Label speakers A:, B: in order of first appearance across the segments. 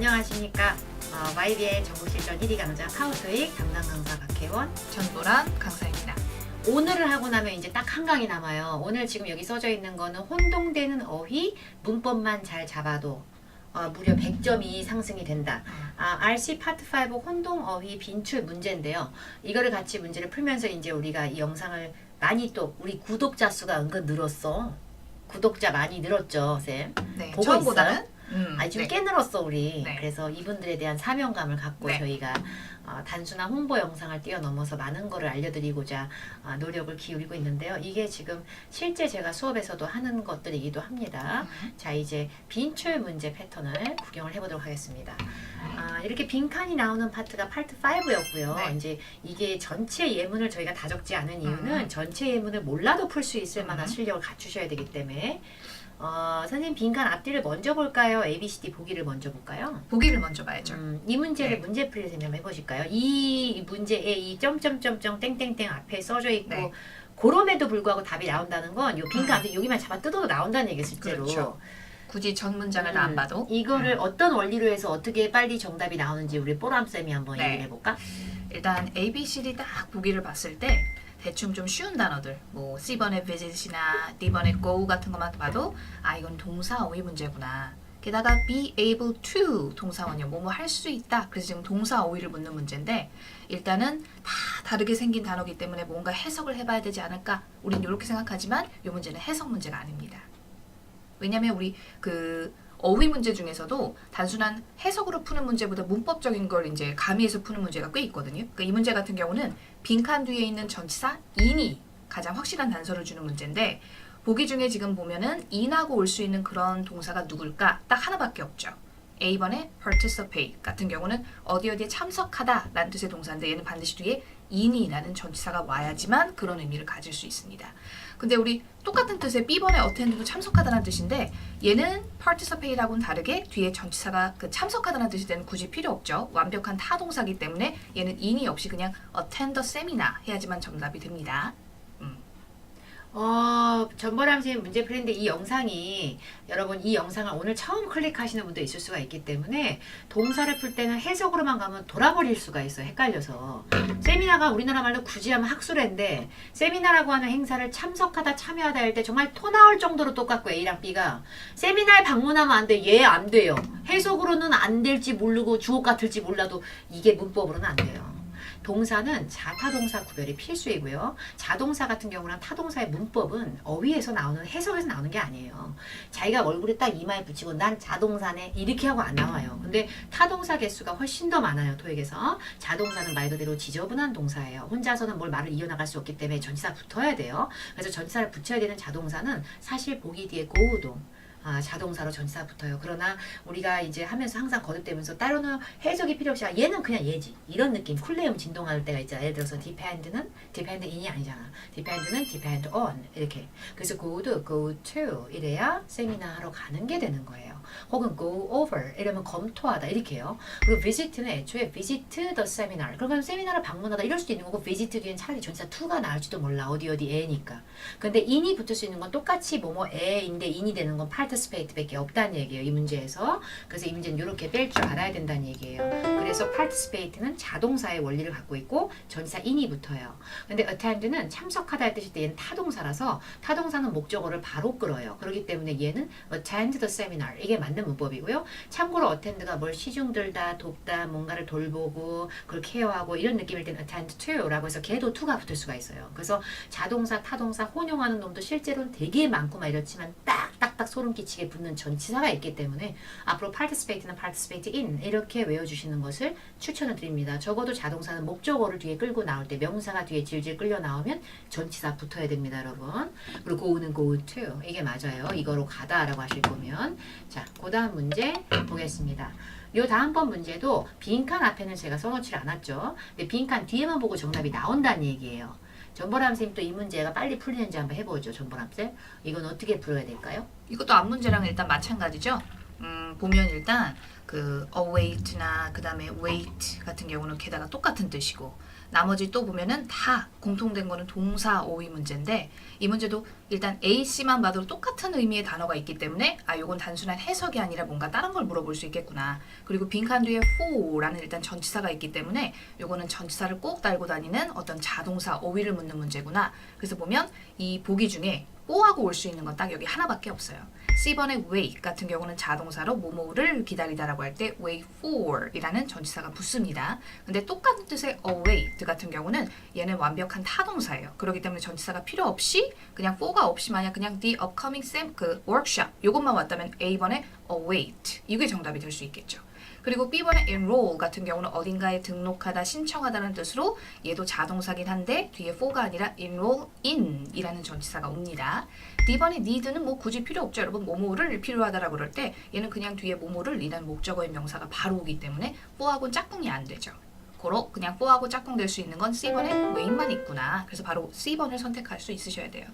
A: 안녕하십니까? 어, YB의 전국실전 1위 강좌 카우토익 담당 강사 박혜원.
B: 전보란 강사입니다.
A: 오늘을 하고 나면 이제 딱 한 강이 남아요. 오늘 지금 여기 써져 있는 거는 혼동되는 어휘 문법만 잘 잡아도 어, 무려 100점이 상승이 된다. 아, RC 파트 5 혼동 어휘 빈출 문제인데요. 이거를 같이 문제를 풀면서 이제 우리가 이 영상을 많이 또 우리 구독자 수가 은근 늘었어. 구독자 많이 늘었죠 쌤?
B: 네,
A: 보고
B: 처음보다는 음,
A: 아, 지금
B: 네.
A: 꽤 늘었어 우리.
B: 네.
A: 그래서 이분들에 대한 사명감을 갖고
B: 네.
A: 저희가 어, 단순한 홍보 영상을 뛰어넘어서 많은 거를 알려드리고자 어, 노력을 기울이고 있는데요. 이게 지금 실제 제가 수업에서도 하는 것들이기도 합니다.
B: 음.
A: 자 이제 빈출 문제 패턴을 구경을 해보도록 하겠습니다. 아, 이렇게 빈칸이 나오는 파트가 파트 5였고요.
B: 네.
A: 이제 이게 전체 예문을 저희가 다 적지 않은 이유는
B: 음.
A: 전체 예문을 몰라도 풀 수 있을 만한
B: 음.
A: 실력을 갖추셔야 되기 때문에 어, 선생님 빈칸 앞뒤를 먼저 볼까요? A, B, C, D 보기를 먼저 볼까요?
B: 보기를 먼저 봐야죠.
A: 음, 이 문제를
B: 네.
A: 문제 풀이를 설명 해보실까요? 이 문제에 이 점점점점 땡땡땡 앞에 써져 있고
B: 네.
A: 그럼에도 불구하고 답이 나온다는 건요 빈칸
B: 음.
A: 앞에 여기만 잡아 뜯어도 나온다는 얘기예요 실제로
B: 그렇죠. 굳이 전 문장을 다안
A: 음,
B: 봐도
A: 이거를 어떤 원리로 해서 어떻게 빨리 정답이 나오는지 우리 뽀람 쌤이 한번
B: 네.
A: 얘기를 해볼까?
B: 일단 A, B, C, D 딱 보기를 봤을 때 대충 좀 쉬운 단어들 뭐 C번의 visit이나 D번의 go 같은 것만 봐도 아 이건 동사 어휘 문제구나. 게다가 be able to 동사원이요. 뭐뭐 할 수 있다. 그래서 지금 동사 어휘를 묻는 문제인데 일단은 다 다르게 생긴 단어기 때문에 뭔가 해석을 해봐야 되지 않을까? 우린 이렇게 생각하지만 이 문제는 해석 문제가 아닙니다. 왜냐면 우리 그 어휘 문제 중에서도 단순한 해석으로 푸는 문제보다 문법적인 걸 이제 가미해서 푸는 문제가 꽤 있거든요. 그러니까 이 문제 같은 경우는 빈칸 뒤에 있는 전치사 in이 가장 확실한 단서를 주는 문제인데 보기 중에 지금 보면은 in하고 올 수 있는 그런 동사가 누굴까? 딱 하나밖에 없죠. A번에 participate 같은 경우는 어디 어디에 참석하다 라는 뜻의 동사인데 얘는 반드시 뒤에 in이라는 전치사가 와야지만 그런 의미를 가질 수 있습니다. 근데 우리 똑같은 뜻의 B번의 attend도 참석하다는 뜻인데 얘는 participate하고는 다르게 뒤에 전치사가 그 참석하다는 뜻이 되는 굳이 필요 없죠. 완벽한 타동사기 때문에 얘는 in이 없이 그냥 attend the seminar 해야지만 정답이 됩니다.
A: 어, 전보람 선생님 문제 풀인데 이 영상이 여러분 이 영상을 오늘 처음 클릭하시는 분도 있을 수가 있기 때문에 동사를 풀 때는 해석으로만 가면 돌아버릴 수가 있어요. 헷갈려서. 세미나가 우리나라 말로 굳이 하면 학술회인데 세미나라고 하는 행사를 참석하다 참여하다 할 때 정말 토 나올 정도로 똑같고 A랑 B가 세미나에 방문하면 안 돼. 얘 안 돼요. 해석으로는 안 될지 모르고 주옥 같을지 몰라도 이게 문법으로는 안 돼요. 동사는 자타동사 구별이 필수이고요. 자동사 같은 경우는 타동사의 문법은 어휘에서 나오는 해석에서 나오는 게 아니에요. 자기가 얼굴에 딱 이마에 붙이고 난 자동사네 이렇게 하고 안 나와요. 근데 타동사 개수가 훨씬 더 많아요. 토익에서 자동사는 말 그대로 지저분한 동사예요. 혼자서는 뭘 말을 이어나갈 수 없기 때문에 전치사 붙어야 돼요. 그래서 전치사를 붙여야 되는 자동사는 사실 보기 뒤에 고우동 아, 자동사로 전치사 붙어요. 그러나 우리가 이제 하면서 항상 거듭되면서 따로는 해석이 필요 없이 아, 얘는 그냥 얘지 이런 느낌 쿨레음 진동할 때가 있잖아. 예를 들어서 depend는 depend in이 아니잖아. depend는 depend on 이렇게. 그래서 go to go to 이래야 세미나 하러 가는 게 되는 거예요. 혹은 go over 이러면 검토하다 이렇게요. 그리고 visit는 애초에 visit the seminar. 그러면 세미나를 방문하다 이럴 수도 있는 거고 visit 뒤엔 차라리 전치사 to가 나올지도 몰라. 어디 어디 에니까. 근데 in이 붙을 수 있는 건 똑같이 뭐뭐 에인데 in이 되는 건 participate밖에 없다는 얘기예요. 이 문제에서. 그래서 이 문제는 이렇게 뺄 줄 알아야 된다는 얘기예요. 그래서 participate는 자동사의 원리를 갖고 있고 전치사 in이 붙어요. 근데 attend는 참석하다의 뜻일 때 얘는 타동사라서 타동사는 목적어를 바로 끌어요. 그렇기 때문에 얘는 attend the seminar 이게 맞는 문법이고요. 참고로 attend가 뭘 시중들다, 돕다, 뭔가를 돌보고 그걸 케어하고 이런 느낌일 때는 to라고 해서 걔도 to가 붙을 수가 있어요. 그래서 자동사, 타동사 혼용하는 놈도 실제로는 되게 많고 막 이렇지만 딱 딱딱 소름 끼치게 붙는 전치사가 있기 때문에 앞으로 participate는 participate in 이렇게 외워주시는 것을 추천을 드립니다. 적어도 자동사는 목적어를 뒤에 끌고 나올 때 명사가 뒤에 질질 끌려 나오면 전치사 붙어야 됩니다, 여러분. 그리고 go는 go to 이게 맞아요. 이거로 가다 라고 하실 거면 자, 그 다음 문제 보겠습니다. 요 다음번 문제도 빈칸 앞에는 제가 써놓지 않았죠. 근데 빈칸 뒤에만 보고 정답이 나온다는 얘기예요. 전보람 쌤또이 문제가 빨리 풀리는지 한번 해보죠. 전보람 쌤. 이건 어떻게 풀어야 될까요?
B: 이것도 앞 문제랑 일단 마찬가지죠. 음, 보면 일단 그 await나 그 다음에 wait 같은 경우는 게다가 똑같은 뜻이고 나머지 또 보면은 다 공통된 거는 동사 오위 문제인데 이 문제도 일단 A, C만 봐도 똑같은 의미의 단어가 있기 때문에 아 요건 단순한 해석이 아니라 뭔가 다른 걸 물어볼 수 있겠구나. 그리고 빈칸 뒤에 for라는 일단 전치사가 있기 때문에 요거는 전치사를 꼭 달고 다니는 어떤 자동사 어휘를 묻는 문제구나. 그래서 보면 이 보기 중에 뭐하고 올 수 있는 건 딱 여기 하나밖에 없어요. C번의 wait 같은 경우는 자동사로 뭐뭐를 기다리다라고 할 때 wait for이라는 전치사가 붙습니다. 근데 똑같은 뜻의 await 같은 경우는 얘는 완벽한 타동사예요. 그렇기 때문에 전치사가 필요 없이 그냥 for가 없이 만약 그냥 the upcoming sem 그 workshop 요것만 왔다면 A번의 await 이게 정답이 될 수 있겠죠. 그리고 B번의 enroll 같은 경우는 어딘가에 등록하다, 신청하다는 뜻으로 얘도 자동사긴 한데 뒤에 for가 아니라 enroll in 이라는 전치사가 옵니다. D번의 need는 뭐 굳이 필요 없죠. 여러분 뭐뭐를 필요하다라고 그럴 때 얘는 그냥 뒤에 뭐뭐를 이라는 목적어의 명사가 바로 오기 때문에 for하고는 짝꿍이 안 되죠. 고로 그냥 for하고 짝꿍 될 수 있는 건 C번의 way만 있구나. 그래서 바로 C번을 선택할 수 있으셔야 돼요.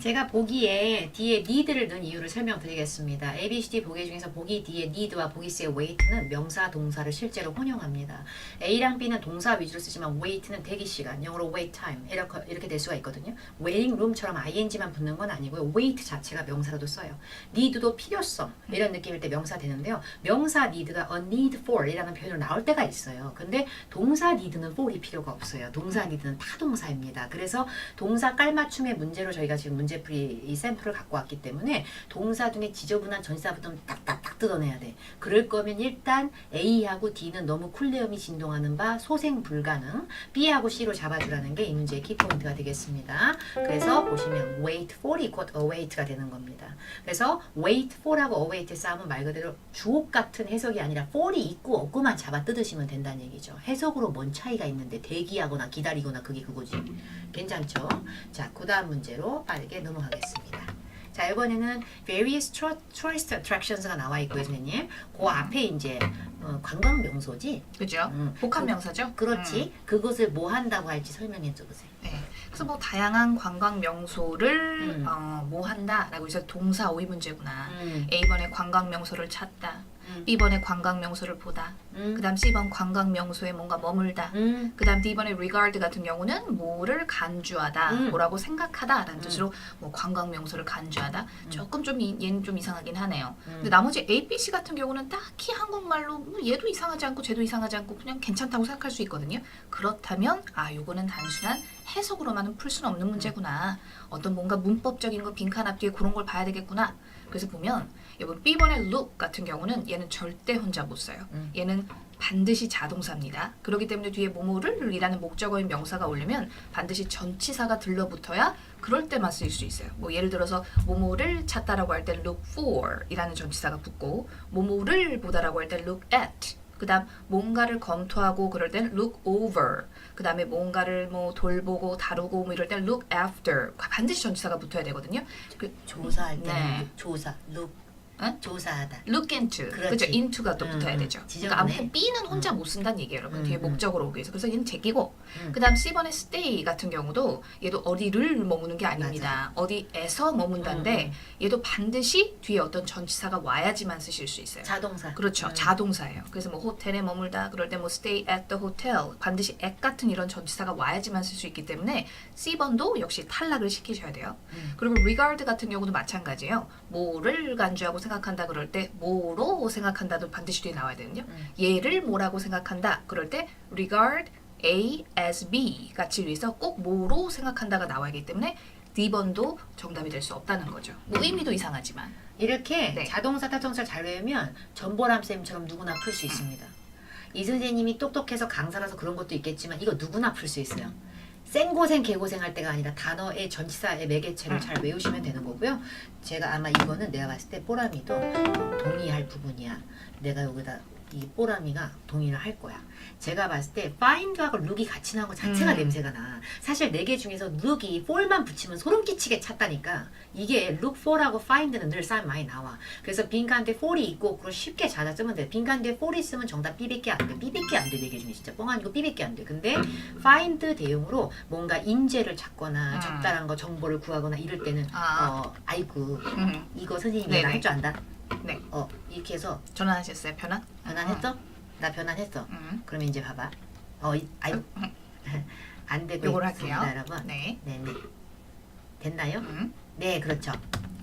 A: 제가 보기에 뒤에 need를 넣은 이유를 설명드리겠습니다. A, B, C, D 보기 중에서 보기 뒤에 need와 보기 C의 wait는 명사, 동사를 실제로 혼용합니다. A랑 B는 동사 위주로 쓰지만 wait는 대기 시간, 영어로 wait time 이렇게, 이렇게 될 수가 있거든요. waiting room처럼 ing만 붙는 건 아니고요. wait 자체가 명사로도 써요. need도 필요성 이런 느낌일 때 명사 되는데요. 명사 need가 a need for 이라는 표현으로 나올 때가 있어요. 근데 동사 need는 for이 필요가 없어요. 동사 need는 타동사입니다. 그래서 동사 깔맞춤의 문제로 저희가 지금 문제풀이 이 샘플을 갖고 왔기 때문에 동사 중에 지저분한 붙으면 딱딱딱 뜯어내야 돼. 그럴 거면 일단 A하고 D는 너무 쿨레음이 진동하는 바 소생 불가능. B하고 C로 잡아주라는 게 이 문제의 키포인트가 되겠습니다. 그래서 보시면 wait for이 곧 await가 되는 겁니다. 그래서 wait for하고 await의 싸움은 말 그대로 주옥 같은 해석이 아니라 for이 있고 없고만 잡아 뜯으시면 된다는 얘기죠. 해석으로 뭔 차이가 있는데 대기하거나 기다리거나 그게 그거지. 괜찮죠? 자, 그 다음 문제로 빠르게 넘어가겠습니다. 자, 이번에는 various tourist attractions가 나와 있고요, 선생님. 그 앞에 이제 어, 관광 명소지.
B: 그죠?
A: 음,
B: 복합
A: 그-
B: 명사죠?
A: 그렇지. 그것을 뭐 한다고 할지 설명해 줘 보세요.
B: 네. 그래서 뭐 다양한 관광 명소를
A: 음.
B: 어, 뭐 한다라고 해서 동사 오이 문제구나.
A: 음,
B: A번에 관광 명소를 찾다.
A: 음.
B: B번에 관광 명소를 보다.
A: 음,
B: 그다음 C번 관광 명소에 뭔가 머물다.
A: 음,
B: 그다음 D번에 regard 같은 경우는 뭐를 간주하다,
A: 음.
B: 뭐라고 생각하다라는
A: 음.
B: 뜻으로 뭐 관광 명소를 간주하다. 조금 좀 이- 얘는 좀 이상하긴 하네요.
A: 음.
B: 근데 나머지 A, B, C 같은 경우는 딱히 한국말로 뭐 얘도 이상하지 않고 쟤도 이상하지 않고 그냥 괜찮다고 생각할 수 있거든요. 그렇다면 아 요거는 단순한 해석으로만은 풀 수는 없는 문제구나. 어떤 뭔가 문법적인 거 빈칸 앞뒤에 그런 걸 봐야 되겠구나. 그래서 보면 이번 B번의 look 같은 경우는 얘는 절대 혼자 못 써요.
A: 음.
B: 얘는 반드시 자동사입니다. 그렇기 때문에 뒤에 뭐뭐를 이라는 목적어인 명사가 오려면 반드시 전치사가 들러붙어야 그럴 때만 쓰일 수 있어요. 뭐 예를 들어서 뭐뭐를 찾다라고 할 때 look for 이라는 전치사가 붙고 뭐뭐를 보다라고 할 때 look at 그다음 뭔가를 검토하고 그럴 땐 look over 그다음에 뭔가를 뭐 돌보고 다루고 뭐 이럴 땐 look after 반드시 전치사가 붙어야 되거든요. 그
A: 조사할 때는
B: 네.
A: 룩, 조사, 룩,
B: 응?
A: 조사하다.
B: look into
A: 그렇지.
B: 그죠 into가 또
A: 음,
B: 붙어야
A: 음.
B: 되죠.
A: 지저분해.
B: 그러니까 아무튼 B는 혼자 못 쓴다는 얘기예요, 여러분.
A: 음,
B: 뒤에
A: 음.
B: 목적으로 오기 위해서. 그래서 얘는 제끼고
A: 음.
B: 그다음 C번의 stay 같은 경우도 얘도 어디를 머무는 게 아닙니다. 어디에서 머문다인데
A: 음,
B: 얘도 반드시 뒤에 어떤 전치사가 와야지만 쓰실 수 있어요.
A: 자동사.
B: 그렇죠.
A: 음.
B: 자동사예요. 그래서 뭐 호텔에 머물다 그럴 때 뭐 stay at the hotel 반드시 at 같은 이런 전치사가 와야지만 쓸 수 있기 때문에 C번도 역시 탈락을 시키셔야 돼요.
A: 음.
B: 그리고 regard 같은 경우도 마찬가지예요. 뭐를 간주하고 생 각한다 그럴 때 뭐로 생각한다도 반드시 뒤에 나와야 되거든요.
A: 음.
B: 얘를 뭐라고 생각한다 그럴 때 regard A as B 같이 위해서 꼭 뭐로 생각한다가 나와야 하기 때문에 D번도 정답이 될 수 없다는 거죠. 뭐 의미도 이상하지만.
A: 이렇게
B: 네.
A: 자동사 타동사를 잘 외우면 전보람 쌤처럼 누구나 풀 수 있습니다. 이 선생님이 똑똑해서 강사라서 그런 것도 있겠지만 이거 누구나 풀 수 있어요. 생고생 개고생 할 때가 아니라 단어의 전치사의 매개체를
B: 음.
A: 잘 외우시면 되는 거고요. 제가 아마 이거는 내가 봤을 때 뽀라미도 동의할 부분이야. 내가 여기다 이 뽀라미가 동의를 할 거야. 제가 봤을 때 find하고 look이 같이 나온 거 자체가
B: 음.
A: 냄새가 나. 사실 네 개 중에서 look이 for만 붙이면 소름 끼치게 찼다니까. 이게 look for하고 find는 늘 싸움 많이 나와. 그래서 빈칸대 for이 있고 그걸 쉽게 찾아 쓰면 돼. 빈칸대 for 있으면 정답 B밖에 안 돼. B밖에 안 돼. 네 개 중에 진짜 뻥 아니고 B밖에 안 돼. 근데 find 대용으로 뭔가 인재를 찾거나
B: 음.
A: 적당한 거 정보를 구하거나 이럴 때는
B: 아.
A: 어 아이고
B: 음.
A: 이거 선생님이. 나 할 줄 안다.
B: 네.
A: 어 이렇게 해서
B: 전환하셨어요, 변환?
A: 변환했어? 나 변환했어.
B: 음.
A: 그러면 이제 봐봐. 어, 이, 아이, 안 되고
B: 요걸
A: 있습니다,
B: 할게요.
A: 여러분.
B: 네.
A: 네, 네. 됐나요?
B: 음.
A: 네, 그렇죠.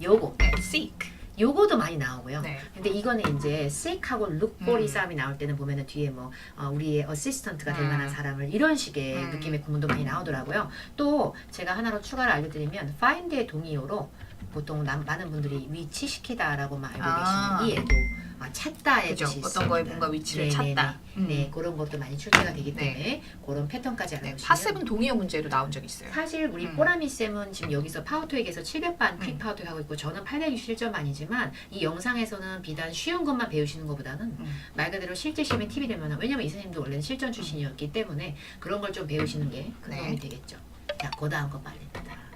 A: 요거.
B: 네. seek.
A: 요거도 많이 나오고요.
B: 네.
A: 근데 이거는 이제 sick하고 look for이
B: 음.
A: 싸움이 나올 때는 보면은 뒤에 뭐 어, 우리의 어시스턴트가 될
B: 음.
A: 만한 사람을 이런 식의
B: 음.
A: 느낌의 구문도 많이 나오더라고요. 또 제가 하나로 추가를 알려드리면 find의 동의어로 보통 남, 많은 분들이 위치시키다라고만 알고
B: 아.
A: 계시는 이 애도 아, 찾다의
B: 그죠.
A: 뜻이
B: 어떤 거에
A: 있습니다.
B: 뭔가 위치를
A: 네네네.
B: 찾다. 음.
A: 네, 그런 것도 많이 출제가 되기
B: 네.
A: 때문에 그런 패턴까지
B: 네.
A: 알아두시면
B: 파세븐 동의어 문제로 나온 적 있어요.
A: 사실 우리
B: 음.
A: 뽀라미 쌤은 지금 여기서 파워토익에서 700반 퀵
B: 음.
A: 파워토익 하고 있고 저는 861점만이지만 이 영상에서는 비단 쉬운 것만 배우시는 것보다는
B: 음.
A: 말 그대로 실제 시험에 팁이 되면 왜냐면 이 선생님도 원래는 실전
B: 음.
A: 출신이었기 때문에 그런 걸 좀 배우시는 게 큰
B: 네.
A: 도움이 되겠죠. 자, 그 다음 거.
B: 아.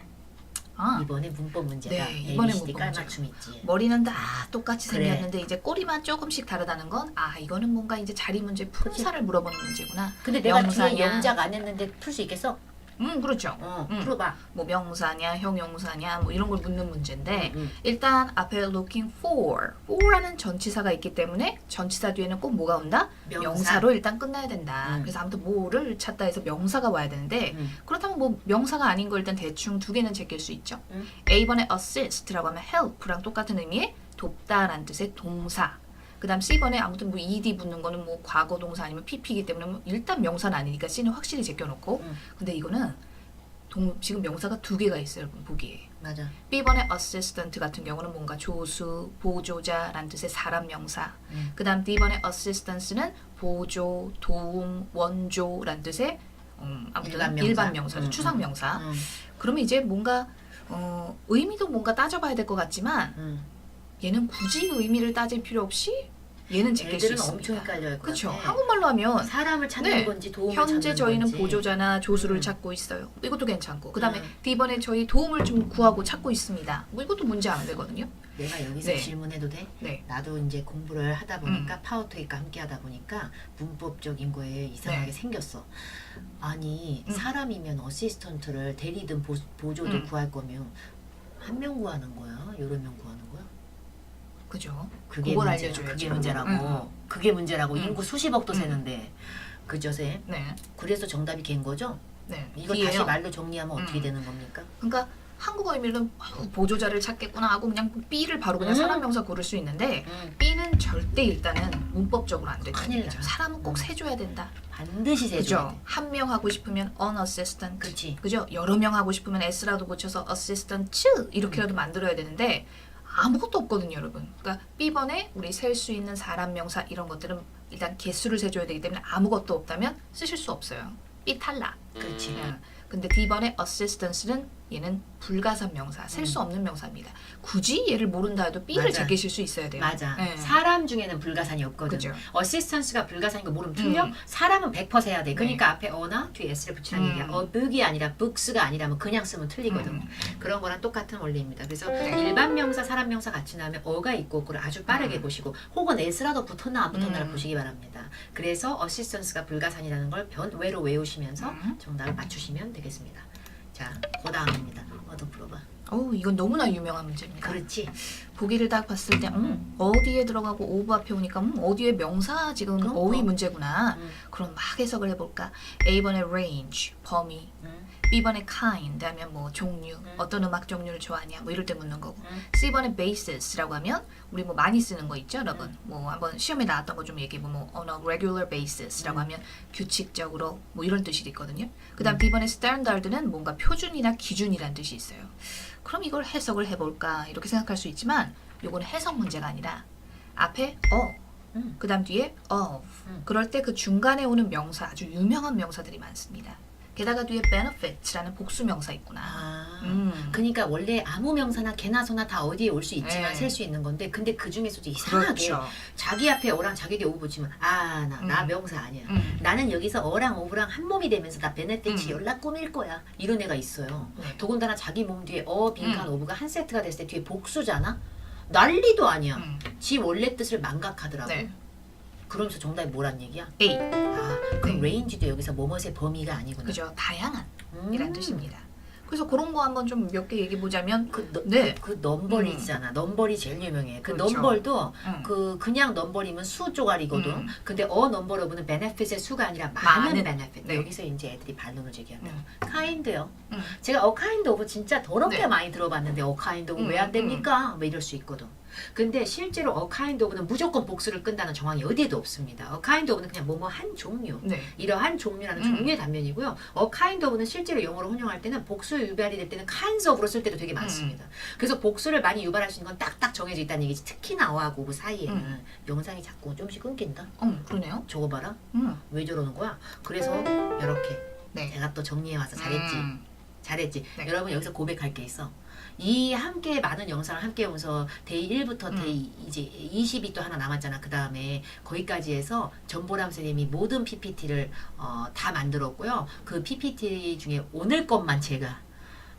A: 이번에 문법 문제가
B: 네, 이번에
A: ABCD
B: 문법 문제.
A: 깔맞춤 있지.
B: 머리는 다 똑같이
A: 그래.
B: 생겼는데 이제 꼬리만 조금씩 다르다는 건 아 이거는 뭔가 이제 자리 문제 품사를 물어보는 문제구나.
A: 근데 내가 뒤에
B: 명사냐.
A: 영작 안 했는데 풀 수 있겠어?
B: 음 그렇죠.
A: 어,
B: 음.
A: 풀어봐.
B: 뭐 명사냐 형용사냐 뭐 이런 걸 묻는 문제인데
A: 음, 음.
B: 일단 앞에 looking for for라는 전치사가 있기 때문에 전치사 뒤에는 꼭 뭐가 온다?
A: 명사.
B: 명사 로 일단 끝나야 된다.
A: 음.
B: 그래서 아무튼 뭐를 찾다 해서 명사가 와야 되는데
A: 음.
B: 그렇다면 뭐 명사가 아닌 걸 일단 대충 두 개는 제낄 수 있죠.
A: 음.
B: A번에 assist라고 하면 help랑 똑같은 의미의 돕다라는 뜻의 동사. 그 다음 C번에 아무튼 뭐 ed 붙는 거는 뭐 과거 동사 아니면 pp이기 때문에 뭐 일단 명사는 아니니까 C는 확실히 제껴놓고.
A: 음.
B: 근데 이거는 동, 지금 명사가 두 개가 있어요, 여러분 보기에.
A: 맞아.
B: B번에 assistant 같은 경우는 뭔가 조수, 보조자라는 뜻의 사람 명사.
A: 음.
B: 그다음 D번에 assistance는 보조, 도움, 원조라는 뜻의 음, 아무튼
A: 일반
B: 일반,
A: 명사.
B: 명사,
A: 음,
B: 추상
A: 음.
B: 명사.
A: 음,
B: 그러면 이제 뭔가 어, 의미도 뭔가 따져봐야 될 것 같지만
A: 음.
B: 얘는 굳이 의미를 따질 필요 없이 얘는 제낄 수 있습니다.
A: 엄청 헷갈려할 것
B: 그렇죠. 한국말로 하면
A: 사람을 찾는
B: 네.
A: 건지 도움을
B: 현재
A: 찾는
B: 저희는
A: 건지.
B: 보조자나 조수를
A: 음.
B: 찾고 있어요. 이것도 괜찮고 그다음에
A: 음.
B: D번에 저희 도움을 좀 구하고 찾고 있습니다. 뭐 이것도 문제 안 되거든요.
A: 내가 여기서
B: 네.
A: 질문해도 돼?
B: 네.
A: 나도 이제 공부를 하다 보니까
B: 음.
A: 파워토익과 함께 하다 보니까 문법적인 거에 이상하게
B: 네.
A: 생겼어. 아니
B: 음.
A: 사람이면 어시스턴트를 대리든 보, 보조도
B: 음.
A: 구할 거면 한 명 구하는 거야? 여러 명 구하는 거야?
B: 그죠?
A: 그게
B: 그걸
A: 문제,
B: 알려줘야죠.
A: 그게 문제라고.
B: 음.
A: 그게 문제라고.
B: 음.
A: 인구 수십억도
B: 음.
A: 세는데. 그죠 쌤?
B: 네.
A: 그래서 정답이 걘 거죠?
B: 네.
A: 이거
B: D예요.
A: 다시 말로 정리하면 어떻게
B: 음.
A: 되는 겁니까?
B: 그러니까 한국어 의미는 아유, 보조자를 찾겠구나 하고 그냥 B를 바로 그냥
A: 음.
B: 사람 명사 고를 수 있는데
A: 음.
B: B는 절대 일단은 문법적으로 안
A: 큰일
B: 얘기죠.
A: 나.
B: 사람은 꼭
A: 음.
B: 세줘야 된다.
A: 반드시 세줘야
B: 그죠?
A: 돼.
B: 한 명 하고 싶으면 an assistant.
A: 그치.
B: 그죠? 여러 명 하고 싶으면 s라도 붙여서 assistant 이렇게라도 만들어야 되는데 아무것도 없거든요, 여러분. 그러니까 B번에 우리 셀 수 있는 사람 명사 이런 것들은 일단 개수를 세줘야 되기 때문에 아무것도 없다면 쓰실 수 없어요. B 탈락.
A: 그렇지.
B: 예. 근데 D번의 assistance는 얘는 불가산 명사, 셀수
A: 음.
B: 없는 명사입니다. 굳이 얘를 모른다 해도 B를
A: 맞아.
B: 제끼실 수 있어야 돼요.
A: 맞아.
B: 예.
A: 사람 중에는 불가산이 없거든.
B: 그죠?
A: 어시스턴스가 불가산인 거 모르면 틀려?
B: 음.
A: 사람은 100% 해야 돼. 그러니까 앞에 어나 뒤에 s를 붙이라는
B: 음.
A: 얘기야. 어, book이 아니라 books가 아니라면 그냥 쓰면 틀리거든.
B: 음.
A: 그런 거랑 똑같은 원리입니다. 그래서
B: 네.
A: 일반 명사, 사람 명사 같이 나오면 어가 있고 그걸 아주 빠르게
B: 음.
A: 보시고 혹은 s라도 붙었나 안 붙었나를
B: 음.
A: 보시기 바랍니다. 그래서 어시스턴스가 불가산이라는 걸 변외로 외우시면서
B: 음.
A: 정답을 맞추시면 되겠습니다. 자, 그 다음입니다. 어도 풀어봐.
B: 어우, 이건 너무나 유명한 문제입니다.
A: 그렇지.
B: 보기를 딱 봤을 때 음, 어디에 들어가고 오브 앞에 오니까 음, 어디에 명사 지금
A: 그러니까.
B: 어휘 문제구나.
A: 음,
B: 그럼 막 해석을 해볼까? A번에 range, 범위,
A: 음,
B: B번에 kind 하면 뭐 종류,
A: 음.
B: 어떤 음악 종류를 좋아하냐 뭐 이럴 때 묻는 거고
A: 음.
B: C번에 basis라고 하면 우리 뭐 많이 쓰는 거 있죠 여러분
A: 음.
B: 뭐 한번 시험에 나왔던 거 좀 얘기해 보면 뭐 on a regular basis라고
A: 음.
B: 하면 규칙적으로 뭐 이런 뜻이 있거든요 그 다음
A: 음.
B: D번에 standard는 뭔가 표준이나 기준이라는 뜻이 있어요 그럼 이걸 해석을 해볼까 이렇게 생각할 수 있지만 요거는 해석 문제가 아니라 앞에 어
A: 음.
B: 그 다음 뒤에 of
A: 음.
B: 그럴 때 그 중간에 오는 명사 아주 유명한 명사들이 많습니다 게다가 뒤에 benefits라는 복수 명사 있구나
A: 아.
B: 음.
A: 그러니까 원래 아무 명사나 개나 소나 다 어디에 올 수 있지만
B: 네.
A: 셀 수 있는 건데 근데 그 중에서도 이상하게
B: 그렇죠.
A: 자기 앞에 어랑 자기에게 오 붙이면 아나 나
B: 음.
A: 명사 아니야
B: 음.
A: 나는 여기서 어랑 오브랑 한 몸이 되면서 나 베네떼치
B: 음.
A: 연락 꾸밀 거야 이런 애가 있어요
B: 네.
A: 더군다나 자기 몸 뒤에 어 빈칸
B: 음.
A: 오브가 한 세트가 됐을 때 뒤에 복수잖아 난리도 아니야
B: 음.
A: 지 원래 뜻을 망각하더라고
B: 네.
A: 그러면서 정답이 뭐란 얘기야
B: A
A: 아 그럼
B: 네.
A: 레인지도 여기서 뭐뭇의 범위가 아니구나
B: 그죠 다양한
A: 음.
B: 이란 뜻입니다. 그래서 그런 거 한번 좀 몇 개 얘기해 보자면
A: 그, 너,
B: 네.
A: 그, 그 넘벌이
B: 음.
A: 있잖아. 넘벌이 제일 유명해. 그
B: 그렇죠.
A: 넘벌도
B: 음.
A: 그 그냥 넘버리면 수 쪼가리거든.
B: 음.
A: 근데 어 넘버러브는 베네핏의 수가 아니라 많은,
B: 많은.
A: 베네핏.
B: 네.
A: 여기서 이제 애들이 반응을 제기한다.
B: 음.
A: 카인드요.
B: 음.
A: 제가 어 카인드 오브 진짜 더럽게
B: 네.
A: 많이 들어봤는데 어 카인드 오브
B: 음,
A: 왜안 됩니까? 뭐 이럴 수 있거든. 근데 실제로 어 카인드 오브는 무조건 복수를 끈다는 정황이 어디에도 없습니다. 어 카인드 오브는 그냥 뭐뭐 한 종류.
B: 네.
A: 이러한 종류라는
B: 음.
A: 종류의 단면이고요. 어 kind of는 실제로 영어로 혼용할 때는 복수 유발이 될 때는 kinds of로 쓸 때도 되게 많습니다. 그래서 복수를 많이 유발할 수 있는 건 딱딱 정해져 있다는 얘기지. 특히나 어하고 그 사이에는
B: 음.
A: 영상이 자꾸 조금씩 끊긴다.
B: 어, 그러네요.
A: 저거 봐라.
B: 음.
A: 왜 저러는 거야? 그래서 이렇게
B: 네.
A: 제가 또 정리해 와서 잘했지.
B: 음.
A: 잘했지.
B: 네.
A: 여러분 여기서 고백할 게 있어. 이 함께 많은 영상을 함께 보면서 데이 1부터
B: 음.
A: 데이 이제 20이 또 하나 남았잖아. 그 다음에 거기까지 해서 전보람 선생님이 모든 PPT를 어, 다 만들었고요. 그 PPT 중에 오늘 것만 제가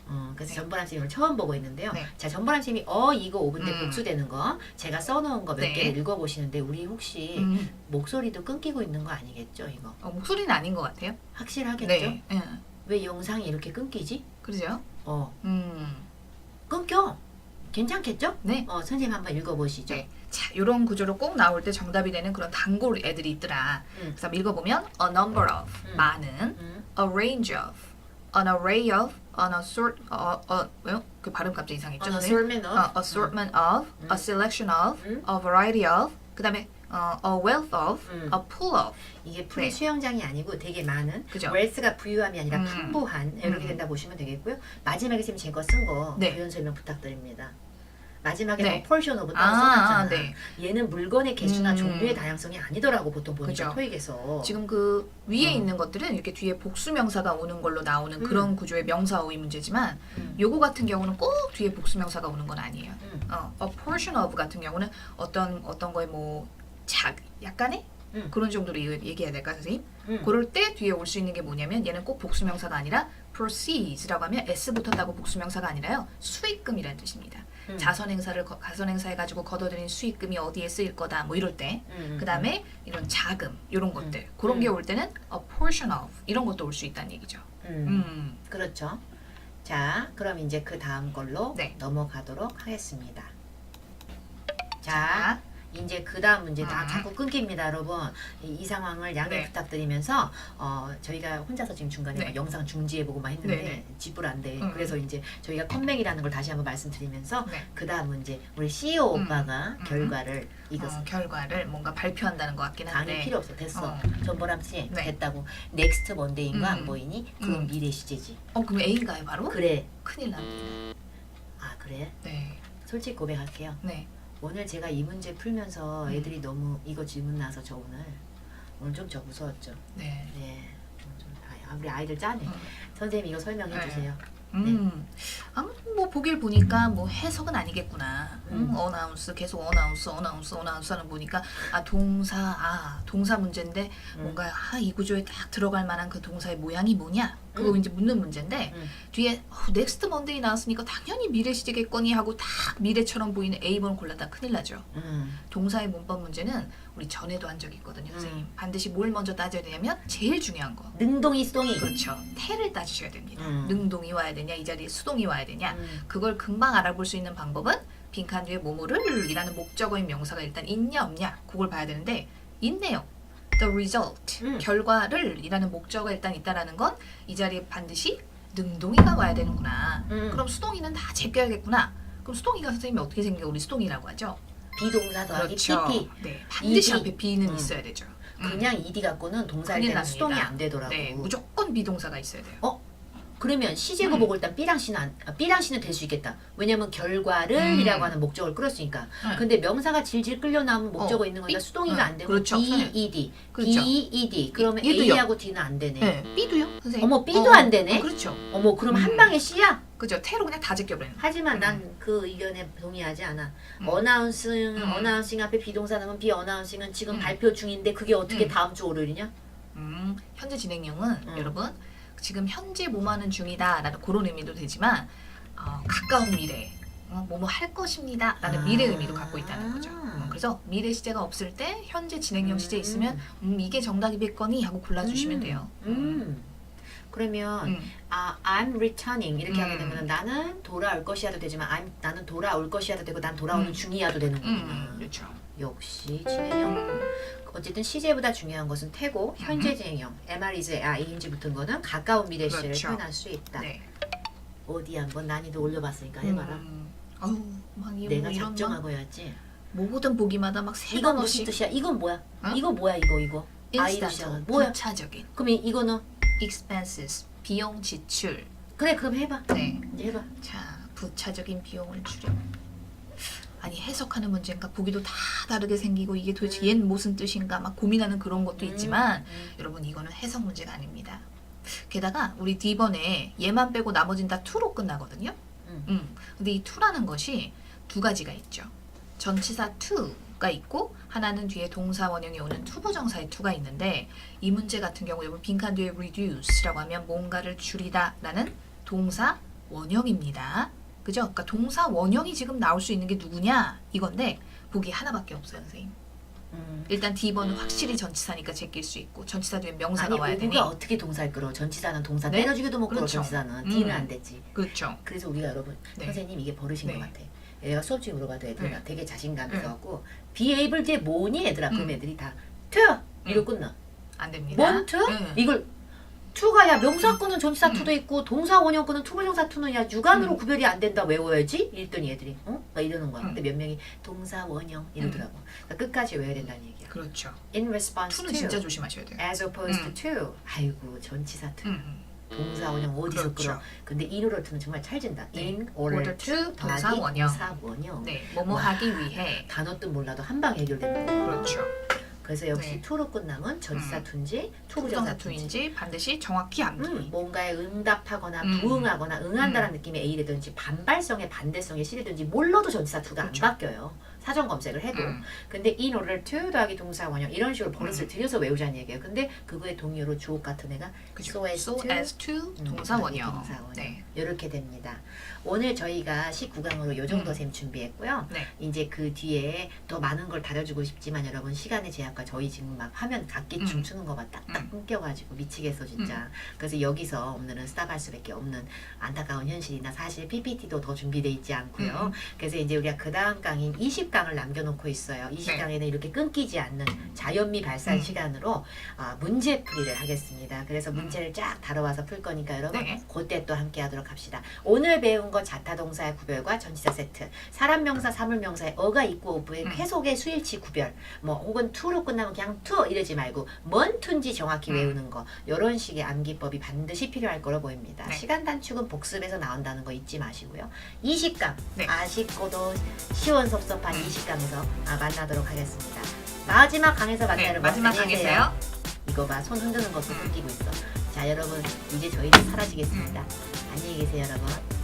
A: 어, 그래서
B: 네.
A: 전보람 선생님을 처음 보고 있는데요.
B: 네.
A: 자, 전보람 선생님이 어 이거 오분데
B: 음.
A: 복수되는 거 제가 써놓은 거몇
B: 네.
A: 개를 읽어보시는데 우리 혹시
B: 음.
A: 목소리도 끊기고 있는 거 아니겠죠? 이거
B: 어, 목소리는 아닌 것 같아요.
A: 확실하겠죠?
B: 네. 예.
A: 왜 영상이 이렇게 끊기지?
B: 그러죠?
A: 어
B: 음.
A: 끊겨. 괜찮겠죠?
B: 네.
A: 어, 선생님 한번 읽어보시죠.
B: 네. 자, 이런 구조로 꼭 나올 때 정답이 되는 그런 단골 애들이 있더라.
A: 음.
B: 그래서 한번 읽어보면 a number of
A: 음.
B: 많은,
A: 음.
B: a range of, an array of, an assort, 어, 어, 왜요? 그 발음 갑자기 이상했죠?
A: On a
B: 선생님?
A: assortment of.
B: 어, assortment of,
A: 음.
B: a selection of,
A: 음.
B: a variety of, 그 다음에 어, a wealth of,
A: 음.
B: a pool of.
A: 이게 풀이
B: 네.
A: 수영장이 아니고 되게 많은
B: 그죠?
A: 웰스가 부유함이 아니라
B: 음.
A: 풍부한 이렇게
B: 음.
A: 된다 보시면 되겠고요. 마지막에 지금 제거 쓴 거
B: 네.
A: 부연 설명 부탁드립니다. 마지막에
B: 네.
A: 뭐 폴션 오브 따로
B: 아,
A: 써놨잖아.
B: 아, 네.
A: 얘는 물건의 개수나
B: 음.
A: 종류의 다양성이 아니더라고 보통 보니까
B: 그죠.
A: 토익에서.
B: 지금 그 위에
A: 어.
B: 있는 것들은 이렇게 뒤에 복수명사가 오는 걸로 나오는
A: 음.
B: 그런 구조의 명사어휘 문제지만
A: 음.
B: 요거 같은 경우는 꼭 뒤에 복수명사가 오는 건 아니에요.
A: 음.
B: 어, a portion of 같은 경우는 어떤 어떤 거에 뭐 작, 약간의
A: 음.
B: 그런 정도로 얘기- 얘기해야 될까 선생님?
A: 음.
B: 그럴 때 뒤에 올 수 있는 게 뭐냐면 얘는 꼭 복수명사가 아니라 proceeds라고 하면 s 붙었다고 복수명사가 아니라요 수익금이라는 뜻입니다.
A: 음.
B: 자선 행사를 거- 가선 행사해 가지고 걷어들인 수익금이 어디에 쓰일 거다 뭐 이럴 때
A: 음.
B: 그 다음에 이런 자금 이런 것들
A: 음.
B: 그런 게
A: 음.
B: 올 때는 a portion of 이런 것도 올 수 있다는 얘기죠.
A: 음.
B: 음.
A: 그렇죠. 자, 그럼 이제 그 다음 걸로
B: 네.
A: 넘어가도록 하겠습니다. 자,
B: 자,
A: 이제 그 다음 문제 다
B: 음.
A: 자꾸 끊깁니다, 여러분. 이, 이 상황을 양해
B: 네.
A: 부탁드리면서 어, 저희가 혼자서 지금 중간에
B: 네.
A: 막 영상 중지해보고만 했는데
B: 네, 네.
A: 지불한데
B: 음.
A: 그래서 이제 저희가 컴맹이라는 걸 다시 한번 말씀드리면서
B: 네.
A: 그 다음 문제 우리 CEO
B: 음.
A: 오빠가
B: 음.
A: 결과를 이것을
B: 어, 결과를 뭔가 발표한다는 것 같긴
A: 강의
B: 한데
A: 필요 없어 됐어
B: 어.
A: 전보람 씨
B: 네.
A: 됐다고 넥스트 먼데이인 거안
B: 음.
A: 보이니? 그건
B: 음.
A: 미래 시제지
B: 어 그럼 A인가요 바로?
A: 그래
B: 큰일 납니다.
A: 아 그래?
B: 네,
A: 솔직히 고백할게요
B: 네.
A: 오늘 제가 이 문제 풀면서
B: 음.
A: 애들이 너무 이거 질문 나서 저 오늘 오늘 좀 저 무서웠죠.
B: 네.
A: 네. 좀 아, 우리 아이들 짜네.
B: 음.
A: 선생님 이거 설명해
B: 네.
A: 주세요.
B: 음, 아무튼 뭐 보길 보니까 뭐 해석은 아니겠구나. 음,
A: 음.
B: 어나운스 계속 어나운스 어나운스 어나운스 하는 보니까 아 동사 아 동사 문제인데
A: 음.
B: 뭔가 아, 이 구조에 딱 들어갈 만한 그 동사의 모양이 뭐냐 그거
A: 음.
B: 이제 묻는 문제인데
A: 음.
B: 뒤에 어, 넥스트 먼데이 나왔으니까 당연히 미래 시제겠거니 하고 딱 미래처럼 보이는 A번을 골랐다 큰일 나죠.
A: 음.
B: 동사의 문법 문제는 우리 전에도 한 적이 있거든요, 선생님.
A: 음.
B: 반드시 뭘 먼저 따져야 되냐면 제일 중요한 거.
A: 능동이 수동이.
B: 그렇죠. 태를 따지셔야 됩니다.
A: 음.
B: 능동이 와야 되냐, 이 자리에 수동이 와야 되냐.
A: 음.
B: 그걸 금방 알아볼 수 있는 방법은 빈칸 뒤에 뭐뭐를 이라는 목적어인 명사가 일단 있냐 없냐 그걸 봐야 되는데 있네요. The result
A: 음.
B: 결과를 이라는 목적어가 일단 있다라는 건 이 자리에 반드시 능동이가 와야 되는구나.
A: 음.
B: 그럼 수동이는 다 제껴야겠구나. 그럼 수동이가 선생님이 어떻게 생겨? 우리 수동이라고 하죠.
A: 비동사 더하기 PP.
B: 네, 반드시
A: ED.
B: 앞에 B는
A: 음.
B: 있어야 되죠. 음.
A: 그냥 ED 갖고는 동사일
B: 큰일
A: 때는
B: 납니다.
A: 수동이 안 되더라고.
B: 네, 무조건 비동사가 있어야 돼요.
A: 그러면 시제고
B: 음.
A: 일단 B랑 C는 안, 아, B랑 C는 될 수 있겠다. 왜냐면 결과를
B: 음.
A: 이라고 하는 목적을 끌었으니까.
B: 음.
A: 근데 명사가 질질 끌려 나오면 목적어
B: 어,
A: 있는 거니까
B: 삐-
A: 수동이가
B: 음,
A: 안 되고
B: 그렇죠.
A: B, ED,
B: 그렇죠.
A: B, ED. 그러면
B: 얘도요.
A: A하고 D는 안 되네.
B: 네, B도요, 선생님.
A: 어머, B도 안 되네?
B: 어, 그렇죠.
A: 어머 그럼 한
B: 음.
A: 방에 C야?
B: 그죠. 태로 그냥 다 제껴버리는.
A: 하지만
B: 음.
A: 난그 의견에 동의하지 않아.
B: 음.
A: 어나운싱,
B: 음.
A: 어나운싱 앞에 비동사 넣으면 비어나운싱은 지금
B: 음.
A: 발표 중인데 그게 어떻게
B: 음.
A: 다음 주 월요일이냐?
B: 음, 현재 진행형은
A: 음.
B: 여러분 지금 현재 뭐하는 중이다 라는 그런 의미도 되지만 어, 가까운 미래 어, 뭐뭐 할 것입니다 라는
A: 아.
B: 미래 의미도 갖고 있다는 거죠. 어, 그래서 미래 시제가 없을 때 현재 진행형 시제 있으면 음, 이게 정답이겠거니 하고 골라주시면 돼요.
A: 음. 그러면
B: 음.
A: 아, I'm returning 이렇게
B: 음.
A: 하게 되면 나는 돌아올 것이야도 되지만 I'm, 나는 돌아올 것이야도 되고 난 돌아오는
B: 음.
A: 중이야도 되는 거구나.
B: 음. 그렇죠.
A: 역시 진행형.
B: 음.
A: 어쨌든 시제보다 중요한 것은 태고 현재 진행형 MR is are ing 붙은 거는 가까운 미래 시를
B: 그렇죠.
A: 표현할 수 있다.
B: 네.
A: 어디 한번 난이도 올려봤으니까 해봐라.
B: 음. 어우, 막 이,
A: 내가
B: 뭐 이런 막
A: 작정하고 해야지.
B: 모든 보기마다 막
A: 이건 무슨 뜻이야? 이건 뭐야?
B: 어?
A: 이거 뭐야? 이거 이거. 아이로
B: 인스턴트
A: 시작한 뭐야?
B: 부차적인
A: 그럼 이- 이거는
B: expenses 비용 지출.
A: 그래 그럼 해봐.
B: 네.
A: 이제 해봐.
B: 자, 부차적인 비용을 줄여. 아니 해석하는 문제니까 보기도 다 다르게 생기고 이게 도대체
A: 음.
B: 얘는 무슨 뜻인가 막 고민하는 그런 것도 있지만
A: 음.
B: 여러분 이거는 해석 문제가 아닙니다. 게다가 우리 D번에 얘만 빼고 나머지는 다 to로 끝나거든요.
A: 음.
B: 음. 근데 이 to라는 것이 두 가지가 있죠. 전치사 to 가 있고 하나는 뒤에 동사 원형이 오는 투부정사의 to가 있는데 이 문제 같은 경우 여러분 빈칸 뒤에 reduce라고 하면 뭔가를 줄이다라는 동사 원형입니다. 그죠? 그러니까 동사 원형이 지금 나올 수 있는 게 누구냐 이건데 보기 하나밖에 없어요, 선생님.
A: 음.
B: 일단 D번은 확실히 전치사니까 제낄 수 있고 전치사 뒤에 명사가
A: 아니
B: 와야 되니
A: 우리가 어떻게 동사를 끌어? 전치사는 동사
B: 네?
A: 때려주기도 못 끌어
B: 그렇죠.
A: 전치사는
B: 음.
A: D는 안 됐지.
B: 그렇죠.
A: 그래서 우리가 여러분
B: 네.
A: 선생님 이게 버릇인
B: 네.
A: 것 같아. 얘가 수업 중에 물어봐도 애들이
B: 네.
A: 되게 자신감
B: 네.
A: 있어갖고 be able 뒤에 뭐니 애들아 그럼
B: 음.
A: 애들이 다 to 이로 끝나.
B: 안 됩니다.
A: 뭔 to?
B: 응.
A: 이걸 to가 야 명사 거는 전치사
B: 음.
A: to도 있고 동사 원형 거는 투부정사 to는 야 육안으로
B: 음.
A: 구별이 안 된다 외워야지 이랬더니 애들이 어? 막 이러는 거야.
B: 음.
A: 근데 몇 명이 동사 원형 이러더라고. 그러니까 끝까지 외워야 된다는 얘기야.
B: 그렇죠.
A: In response
B: to는
A: to
B: 진짜 조심하셔야 돼요.
A: as opposed
B: 음.
A: to 아이고 전치사 to
B: 음.
A: 동사 원형 어디서
B: 그렇죠.
A: 끌어 근데 in order to는 정말 찰진다
B: 네.
A: in order to
B: 동사 원형.
A: 동사 원형
B: 네, 뭐뭐
A: 와.
B: 하기 위해.
A: 단어 뜻 몰라도 한 방에 해결되는 거
B: 그렇죠.
A: 그래서 역시
B: 네.
A: to로 끝나면 전치사
B: 음.
A: to인지
B: 투부정사
A: 투인지
B: 반드시 정확히 암기.
A: 음, 뭔가에 응답하거나
B: 음.
A: 부응하거나 응한다는 느낌의 A라든지 반발성의 반대성의 C라든지 몰라도 전치사 to가
B: 그렇죠.
A: 안 바뀌어요 사전 검색을 해도
B: 음.
A: 근데 in order to 더하기 동사 원형 이런 식으로 버릇을
B: 음.
A: 들여서 외우자는 얘기예요 근데 그거의 동의어로 주옥 같은 애가
B: 그죠.
A: so as
B: so
A: to
B: as to
A: 음,
B: 동사 원형.
A: 동사 원형.
B: 네.
A: 이렇게 됩니다. 오늘 저희가 19강으로 요 정도
B: 음.
A: 셈 준비했고요.
B: 네.
A: 이제 그 뒤에 더 많은 걸 다뤄주고 싶지만 여러분 시간의 제약 과 저희 지금 막 화면 각기
B: 음.
A: 춤추는 거봐 딱딱
B: 음.
A: 끊겨가지고 미치겠어 진짜. 그래서 여기서 오늘은 스탑할 수밖에 없는 안타까운 현실이나 사실 PPT도 더 준비돼 있지 않고요.
B: 음.
A: 그래서 이제 우리가 그 다음 강인 20강을 남겨놓고 있어요. 20강에는 이렇게 끊기지 않는 자연미 발산
B: 음.
A: 시간으로 아, 문제풀이를 하겠습니다. 그래서 문제를 쫙 다뤄와서 풀 거니까 여러분
B: 네.
A: 그때 또 함께 하도록 합시다. 오늘 배운 거 자타동사의 구별과 전치사 세트, 사람명사, 사물명사의 어가 있고 오브의
B: 음.
A: 쾌속의 수일치 구별, 뭐 혹은 투로 끝나면 그냥 투 이러지 말고 뭔 투인지 정확히
B: 음.
A: 외우는 거 이런 식의 암기법이 반드시 필요할 거로 보입니다.
B: 네.
A: 시간 단축은 복습에서 나온다는 거 잊지 마시고요. 20강
B: 네.
A: 아쉽고도 시원섭섭한
B: 음.
A: 20강에서 아, 만나도록 하겠습니다. 마지막 강에서 만나요.
B: 네,
A: 여러분.
B: 마지막
A: 안녕히 계세요.
B: 강에서요.
A: 이거 봐, 손 흔드는 것도
B: 음.
A: 끊기고 있어. 자, 여러분, 이제 저희는 사라지겠습니다. 안녕히 계세요, 여러분.